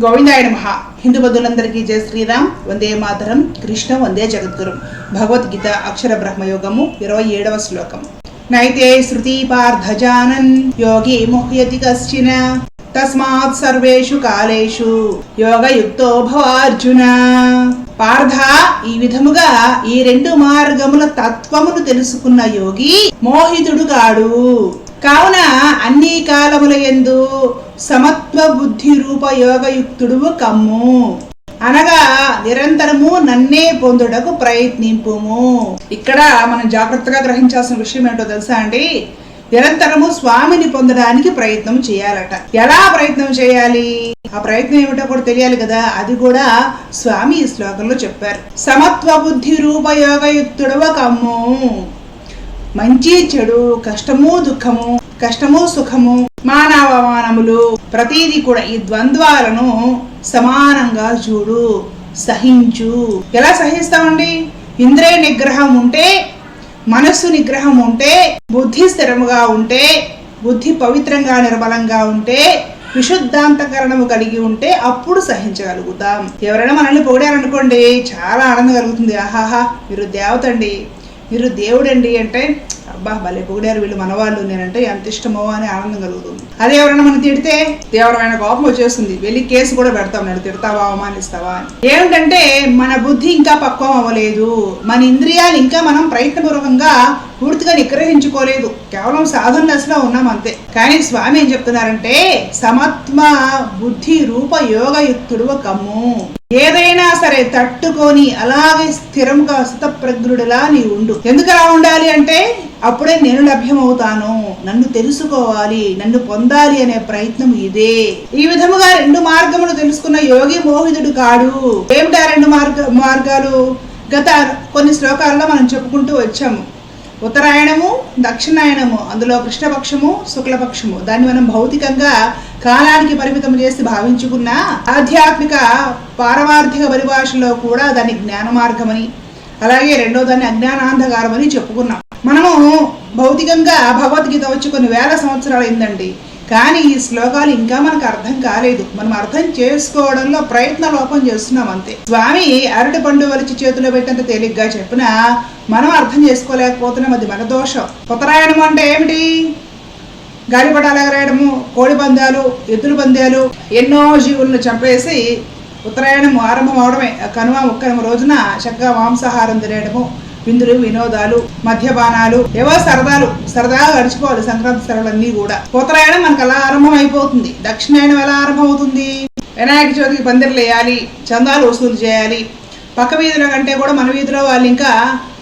గోవిందాయ నమ. హిందూ బంధువులందరికీ జయ శ్రీరామ్. వందే మాతరం. కృష్ణ వందే జగద్గురు. భగవద్గీత అక్షర బ్రహ్మయోగము ఇరవై ఏడవ శ్లోకం. నైతే శృతి పార్థజానన్. యోగి ముహ్యతి కశ్చిన. తస్మాత్ సర్వేషు కాలేషు. యోగయుక్తో భవార్జున. పార్థ ఈ విధముగా ఈ రెండు మార్గముల తత్వమును తెలుసుకున్న యోగి మోహితుడు కాడు కావున అన్ని కాలముల ఎందు సమత్వ బుద్ధి రూప యోగయుక్తుడు కమ్ము. అనగా నిరంతరము నన్నే పొందుటకు ప్రయత్నింపుము. ఇక్కడ మనం జాగ్రత్తగా గ్రహించాల్సిన విషయం ఏంటో తెలుసా అండి? నిరంతరము స్వామిని పొందడానికి ప్రయత్నం చేయాలట. ఎలా ప్రయత్నం చేయాలి? ఆ ప్రయత్నం ఏమిటో కూడా తెలియాలి కదా. అది కూడా స్వామి ఈ శ్లోకంలో చెప్పారు. సమత్వ బుద్ధి రూపయోగయుక్తుడవ కమ్ము. మంచి చెడు కష్టము దుఃఖము కష్టము సుఖము మానవమానములు ప్రతిదీ కూడా ఈ ద్వంద్వాలను సమానంగా చూడు సహించు. ఎలా సహిస్తామండి? ఇంద్రియ నిగ్రహం ఉంటే మనస్సు నిగ్రహం ఉంటే బుద్ధి స్థిరముగా ఉంటే బుద్ధి పవిత్రంగా నిర్మలంగా ఉంటే విశుద్ధాంతకరణము కలిగి ఉంటే అప్పుడు సహించగలుగుతాం. ఎవరైనా మనల్ని పొగిడారనుకోండి చాలా ఆనందం కలుగుతుంది. ఆహాహా మీరు దేవతండి. మీరు దేవుడండి అంటే అబ్బా భలే పొగిడారు వీళ్ళు మనవాళ్ళు నేనంటే ఎంత ఇష్టమో అని ఆనందం కలుగుతుంది. అదే ఎవరైనా మనం తిడితే తీవ్రమైన కోపం వచ్చేస్తుంది. వెళ్ళి కేసు కూడా పెడతాం నేను తిడతావా అవమానిస్తావా అని. ఏమిటంటే మన బుద్ధి ఇంకా పక్వం అవ్వలేదు. మన ఇంద్రియాలు ఇంకా మనం ప్రయత్నపూర్వకంగా పూర్తిగా నిగ్రహించుకోలేదు. కేవలం సాధన దశలో ఉన్నాం అంతే. కానీ స్వామి ఏం చెప్తున్నారంటే సమత్మ బుద్ధి రూప యోగయుక్తుడు కమ్ము. ఏదైనా సరే తట్టుకొని అలాగే స్థిరంగా స్థితప్రజ్ఞుడిలా నీ ఉండు. ఎందుకు అలా ఉండాలి అంటే అప్పుడే నేను లభ్యమవుతాను. నన్ను తెలుసుకోవాలి. నన్ను పొందాలి అనే ప్రయత్నం ఇదే. ఈ విధముగా రెండు మార్గములు తెలుసుకున్న యోగి మోహితుడు కాడు. ఏమిటా రెండు మార్గ మార్గాలు? గత కొన్ని శ్లోకాల్లో మనం చెప్పుకుంటూ వచ్చాము. ఉత్తరాయణము దక్షిణాయనము అందులో కృష్ణపక్షము శుక్లపక్షము. దాన్ని మనం భౌతికంగా కాలానికి పరిమితం చేసి భావించుకున్న ఆధ్యాత్మిక పారమార్థిక పరిభాషలో కూడా దాన్ని జ్ఞాన మార్గమని అలాగే రెండో దాన్ని అజ్ఞానాంధకారమని చెప్పుకున్నాం. మనము భౌతికంగా భగవద్గీత వచ్చి కొన్ని వేల సంవత్సరాలు అయిందండి. కానీ ఈ శ్లోకాలు ఇంకా మనకు అర్థం కాలేదు. మనం అర్థం చేసుకోవడంలో ప్రయత్న లోపం చేస్తున్నాం అంతే. స్వామి అరటి పండు వలిచి చేతిలో పెట్టినంత తేలిగ్గా చెప్పినా మనం అర్థం చేసుకోలేకపోతున్నాం. అది మన దోషం. ఉత్తరాయణం అంటే ఏమిటి? గాలిపటాలు ఎగరేయడము కోడి పందాలు ఎద్దుల పందాలు ఎన్నో జీవులను చంపేసి ఉత్తరాయణం ఆరంభం అవడమే. కనుమ ముక్కనుమ రోజున చక్కగా మాంసాహారం తినేయడము విందులు వినోదాలు మద్యపానాలు ఏవో సరదాలు సరదాగా గడిచిపోవాలి సంక్రాంతి సెలవులన్నీ కూడా. ఉత్తరాయణం మనకు అలా ఆరంభం అయిపోతుంది దక్షిణాయనం ఎలా ఆరంభం అవుతుంది వినాయక చవితికి పందిర్లు వేయాలి చందాలు వసూలు చేయాలి. పక్క వీధిలో కంటే కూడా మన వీధిలో వాళ్ళు ఇంకా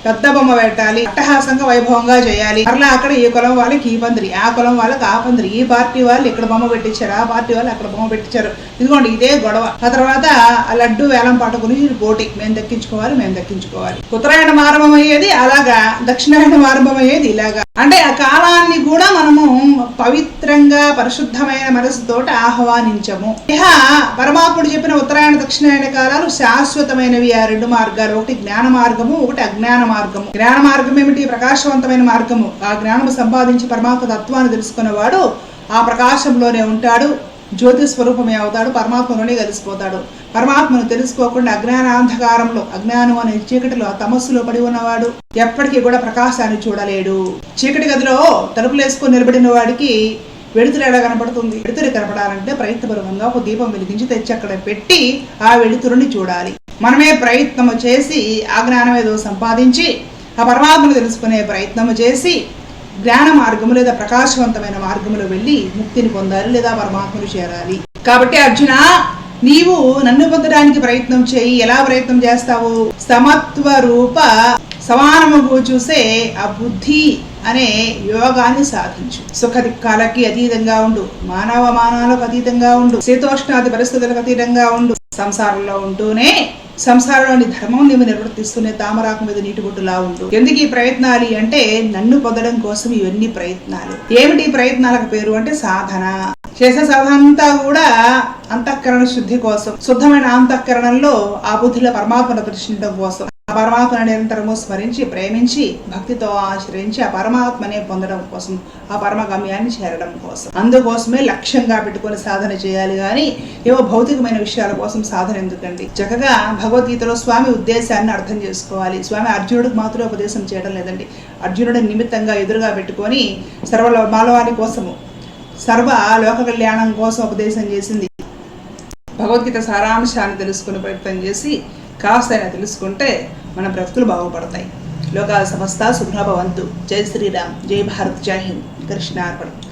పెద్ద బొమ్మ పెట్టాలి అట్టహాసంగా వైభవంగా చేయాలి. మరలా అక్కడ ఈ కులం వాళ్ళకి ఈ పందిరి ఆ కులం వాళ్ళకి ఆ పందిరి. ఈ పార్టీ వాళ్ళు ఇక్కడ బొమ్మ పెట్టించారు ఆ పార్టీ వాళ్ళు అక్కడ బొమ్మ పెట్టించారు. ఇదిగోండి ఇదే గొడవ. ఆ తర్వాత ఆ లడ్డు వేలం పాట గురించి పోటీ. మేము దక్కించుకోవాలి మేము దక్కించుకోవాలి. ఉత్తరాయణం ఆరంభం అయ్యేది అలాగా దక్షిణాయన ఆరంభం అయ్యేది ఇలాగా. అంటే ఆ కాలాన్ని కూడా మనము పవిత్రంగా పరిశుద్ధమైన మనసుతోటి ఆహ్వానించము. ఇహ పరమాత్ముడు చెప్పిన ఉత్తరాయణ దక్షిణాయన కాలాలు శాశ్వతమైనవి. ఆ రెండు మార్గాలు ఒకటి జ్ఞాన మార్గము ఒకటి అజ్ఞాన మార్గము. జ్ఞాన మార్గం ఏమిటి? ప్రకాశవంతమైన మార్గము. ఆ జ్ఞానము సంపాదించి పరమాత్మ తత్వాన్ని తెలుసుకున్నవాడు ఆ ప్రకాశంలోనే ఉంటాడు. జ్యోతి స్వరూపమే అవుతాడు పరమాత్మలోనే కలిసిపోతాడు. పరమాత్మను తెలుసుకోకుండా అజ్ఞానాంధకారంలో అజ్ఞానం అనే చీకటిలో తమస్సులో పడి ఉన్నవాడు ఎప్పటికీ కూడా ప్రకాశాన్ని చూడలేడు. చీకటి గదిలో తలుపులు వేసుకొని నిలబడిన వాడికి వెలుతురు ఎలా కనపడుతుంది? వెలుతురు కనపడాలంటే ప్రయత్నపూర్వకంగా ఒక దీపం వెలిగించి తెచ్చి అక్కడ పెట్టి ఆ వెలుతురుని చూడాలి. మనమే ప్రయత్నము చేసి ఆ జ్ఞానం ఏదో సంపాదించి ఆ పరమాత్మను తెలుసుకునే ప్రయత్నము చేసి జ్ఞాన మార్గము లేదా ప్రకాశవంతమైన మార్గములు వెళ్ళి ముక్తిని పొందాలి లేదా పరమాత్మను చేరాలి. కాబట్టి అర్జున నీవు నన్ను పొందడానికి ప్రయత్నం చేయి. ఎలా ప్రయత్నం చేస్తావు? సమత్వ రూప సమానము చూసే ఆ బుద్ధి అనే యోగాన్ని సాధించు. సుఖ దిక్కాలకి అతీతంగా ఉండు. మానవ మానాలకు అతీతంగా ఉండు. శీతోష్ణాది పరిస్థితులకు అతీతంగా ఉండు. సంసారంలో ఉంటూనే సంసారంలోని ధర్మం నీవు నిర్వర్తిస్తూనే తామరాకు మీద నీటి బొట్టులా ఉండు. ఎందుకు ఈ ప్రయత్నాలు అంటే నన్ను పొందడం కోసం ఇవన్నీ ప్రయత్నాలు. ఏమిటి ప్రయత్నాలకు పేరు అంటే సాధన. చేసే సాధన అంతా కూడా అంతఃకరణ శుద్ధి కోసం. శుద్ధమైన అంతఃకరణంలో ఆ బుద్ధిలో పరమాత్మను దర్శించడం కోసం. ఆ పరమాత్మను నిరంతరము స్మరించి ప్రేమించి భక్తితో ఆశ్రయించి ఆ పరమాత్మనే పొందడం కోసం ఆ పరమ గమ్యాన్ని చేరడం కోసం. అందుకోసమే లక్ష్యంగా పెట్టుకొని సాధన చేయాలి కానీ ఏవో భౌతికమైన విషయాల కోసం సాధన ఎందుకండి? చక్కగా భగవద్గీతలో స్వామి ఉద్దేశాన్ని అర్థం చేసుకోవాలి. స్వామి అర్జునుడికి మాత్రమే ఉపదేశం చేయడం లేదండి. అర్జునుడి నిమిత్తంగా ఎదురుగా పెట్టుకొని సర్వ మానవాళి కోసము సర్వ లోక కళ్యాణం కోసం ఉపదేశం చేసింది. భగవద్గీత సారాంశాన్ని తెలుసుకునే ప్రయత్నం చేసి కాస్తైనా తెలుసుకుంటే మన బ్రతుకులు బాగుపడతాయి. లోకాల సమస్త సుఖభవంతు జై శ్రీరామ్. జై భారత్. జై హింద్. కృష్ణార్పణం